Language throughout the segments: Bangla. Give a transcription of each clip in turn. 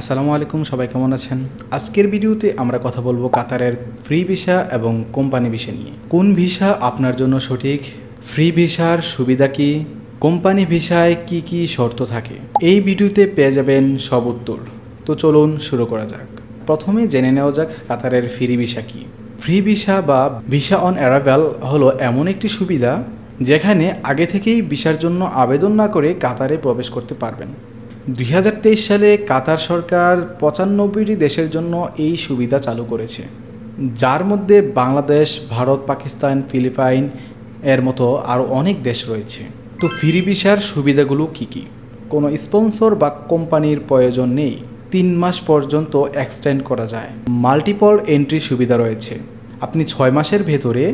আসসালামু আলাইকুম, সবাই কেমন আছেন? আজকের ভিডিওতে আমরা কথা বলব কাতারের ফ্রি ভিসা এবং কোম্পানি ভিসা নিয়ে। কোন ভিসা আপনার জন্য সঠিক? ফ্রি ভিসার সুবিধা কি? কোম্পানি ভিসায় কি কি শর্ত থাকে? এই ভিডিওতে পেয়ে যাবেন সব উত্তর। তো চলুন শুরু করা যাক। প্রথমে জেনে নেওয়া যাক কাতারের ফ্রি ভিসা কি। ফ্রি ভিসা বা ভিসা অন অ্যারাইভাল হলো এমন একটি সুবিধা যেখানে আগে থেকেই ভিসার জন্য আবেদন না করে কাতারে প্রবেশ করতে পারবেন। দুই হাজার তেইশ সালে কাতার সরকার পঁচানব্বইটি দেশের জন্য এই সুবিধা চালু করেছে, যার মধ্যে বাংলাদেশ, ভারত, পাকিস্তান, ফিলিপাইন এর মতো আরও অনেক দেশ রয়েছে। তো ফ্রি ভিসার সুবিধাগুলো কি কি? কোনো স্পন্সর বা কোম্পানির প্রয়োজন নেই, তিন মাস পর্যন্ত এক্সটেন্ড করা যায়। মাল্টিপল এন্ট্রি সুবিধা রয়েছে, আপনি ছয় মাসের ভেতরে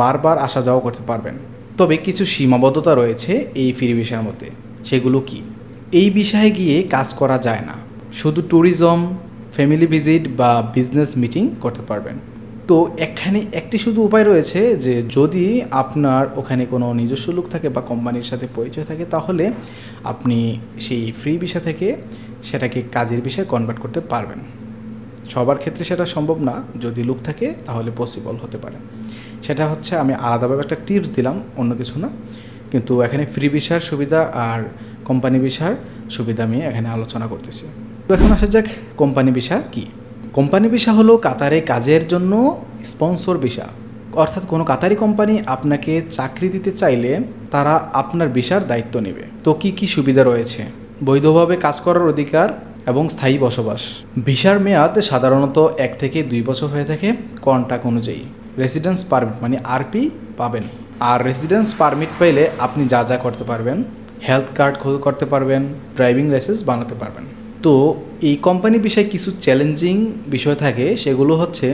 বারবার আসা যাওয়া করতে পারবেন। তবে কিছু সীমাবদ্ধতা রয়েছে এই ফ্রি ভিসার মধ্যে, সেগুলো কি? এই বিষয়ে গিয়ে কাজ করা যায় না। শুধু ট্যুরিজম ফ্যামিলি ভিজিট বা বিজনেস মিটিং করতে পারবেন। তো এখানে একটি শুধু উপায় রয়েছে যে যদি আপনার ওখানে কোনো নিজস্ব লোক থাকে বা কোম্পানির সাথে পরিচয় থাকে, তাহলে আপনি সেই ফ্রি ভিসা থেকে সেটাকে কাজের বিষয়ে কনভার্ট করতে পারবেন। সবার ক্ষেত্রে সেটা সম্ভব না। যদি লোক থাকে, তাহলে পসিবল হতে পারে। সেটা হচ্ছে আমি আলাদাভাবে একটা টিপস দিলাম, অন্য কিছু না। কিন্তু এখানে ফ্রি ভিসার সুবিধা আর কোম্পানি ভিসার সুবিধা আমি এখানে আলোচনা করতেছি। তো এখন আসা যাক কোম্পানি ভিসা কি? কোম্পানি ভিসা হলো কাতারে কাজের জন্য স্পন্সর ভিসা অর্থাৎ কোনো কাতারি কোম্পানি আপনাকে চাকরি দিতে চাইলে তারা আপনার ভিসার দায়িত্ব নেবে। তো কি কি সুবিধা রয়েছে? বৈধভাবে কাজ করার অধিকার এবং স্থায়ী বসবাস। ভিসার মেয়াদ সাধারণত এক থেকে দুই বছর হয়ে থাকে কন্ট্রাক্ট অনুযায়ী। রেসিডেন্স পারমিট মানে আরপি পাবেন। আর রেসিডেন্স পারমিট পাইলে আপনি যা যা করতে পারবেন হেলথ কার্ড করতে পারবেন, ড্রাইভিং লাইসেন্স বানাতে পারবেন। তো এই কোম্পানি বিষয়ে কিছু চ্যালেঞ্জিং বিষয় থাকে, সেগুলো হচ্ছে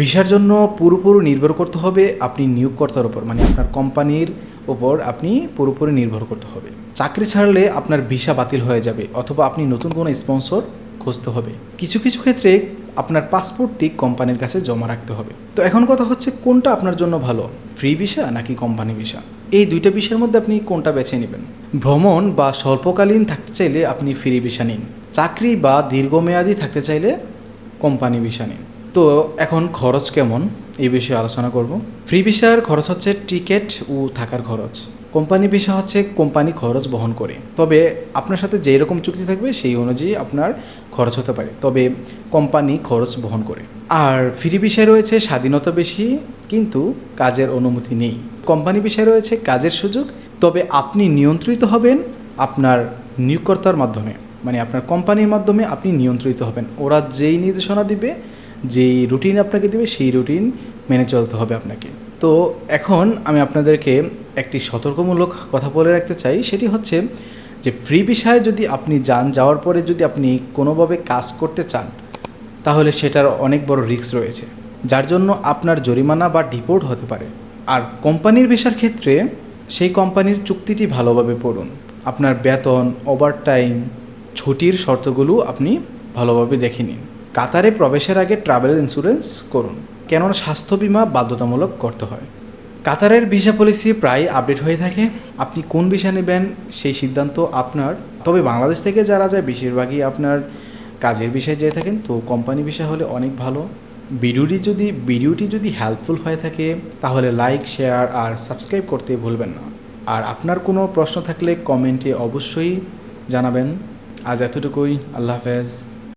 ভিসার জন্য পুরোপুরি নির্ভর করতে হবে আপনি নিয়োগকর্তার উপর মানে আপনার কোম্পানির ওপর আপনি পুরোপুরি নির্ভর করতে হবে। চাকরি ছাড়লে আপনার ভিসা বাতিল হয়ে যাবে, অথবা আপনি নতুন কোনো স্পন্সর খুঁজতে হবে। কিছু কিছু ক্ষেত্রে আপনার পাসপোর্টটি কোম্পানির কাছে জমা রাখতে হবে। তো এখন কথা হচ্ছে কোনটা আপনার জন্য ভালো ফ্রি ভিসা নাকি কোম্পানি ভিসা এই দুইটা বিষয়ের মধ্যে আপনি কোনটা বেছে নেবেন? ভ্রমণ বা স্বল্পকালীন থাকতে চাইলে আপনি ফ্রি ভিসা নিন। চাকরি বা দীর্ঘমেয়াদী থাকতে চাইলে কোম্পানি ভিসা নিন। তো এখন খরচ কেমন? এই বিষয়ে আলোচনা করব। ফ্রি ভিসার খরচ হচ্ছে টিকিট ও থাকার খরচ। কোম্পানি ভিসা হচ্ছে কোম্পানি খরচ বহন করে। তবে আপনার সাথে যেই রকম চুক্তি থাকবে সেই অনুযায়ী আপনার খরচ হতে পারে। তবে কোম্পানি খরচ বহন করে। আর ফ্রি বিষয় রয়েছে স্বাধীনতা বেশি, কিন্তু কাজের অনুমতি নেই। কোম্পানি বিষয় রয়েছে কাজের সুযোগ, তবে আপনি নিয়ন্ত্রিত হবেন আপনার নিয়োগকর্তার মাধ্যমে। মানে আপনার কোম্পানির মাধ্যমে আপনি নিয়ন্ত্রিত হবেন। ওরা যেই নির্দেশনা দিবে, যেই রুটিন আপনাকে দেবে, সেই রুটিন মেনে চলতে হবে আপনাকে। তো এখন আমি আপনাদেরকে একটি সতর্কমূলক কথা বলে রাখতে চাই। সেটি হচ্ছে যে ফ্রি বিষয়ে যদি আপনি যান, যাওয়ার পরে যদি আপনি কোনোভাবে কাজ করতে চান, তাহলে সেটার অনেক বড় রিস্ক রয়েছে, যার জন্য আপনার জরিমানা বা ডিপোর্ট হতে পারে। আর কোম্পানির ভিসার ক্ষেত্রে সেই কোম্পানির চুক্তিটি ভালোভাবে পড়ুন। আপনার বেতন ওভারটাইম ছুটির শর্তগুলো আপনি ভালোভাবে দেখে নিন। কাতারে প্রবেশের আগে ট্রাভেল ইন্স্যুরেন্স করুন। কেননা স্বাস্থ্য বিমা বাধ্যতামূলক করতে হয়। কাতারের ভিসা পলিসি প্রায় আপডেট হয়ে থাকে। আপনি কোন ভিসা নেবেন সেই সিদ্ধান্ত আপনার। তবে বাংলাদেশ থেকে যারা যায়, বেশিরভাগই আপনার কাজের বিষয়ে যেয়ে থাকেন। তো কোম্পানি বিষয় হলে অনেক ভালো। ভিডিওটি যদি ভিডিওটি যদি হেল্পফুল হয়ে থাকে, তাহলে লাইক শেয়ার আর সাবস্ক্রাইব করতে ভুলবেন না। আর আপনার কোনো প্রশ্ন থাকলে কমেন্টে অবশ্যই জানাবেন। আজ এতটুকুই। আল্লাহ হাফেজ।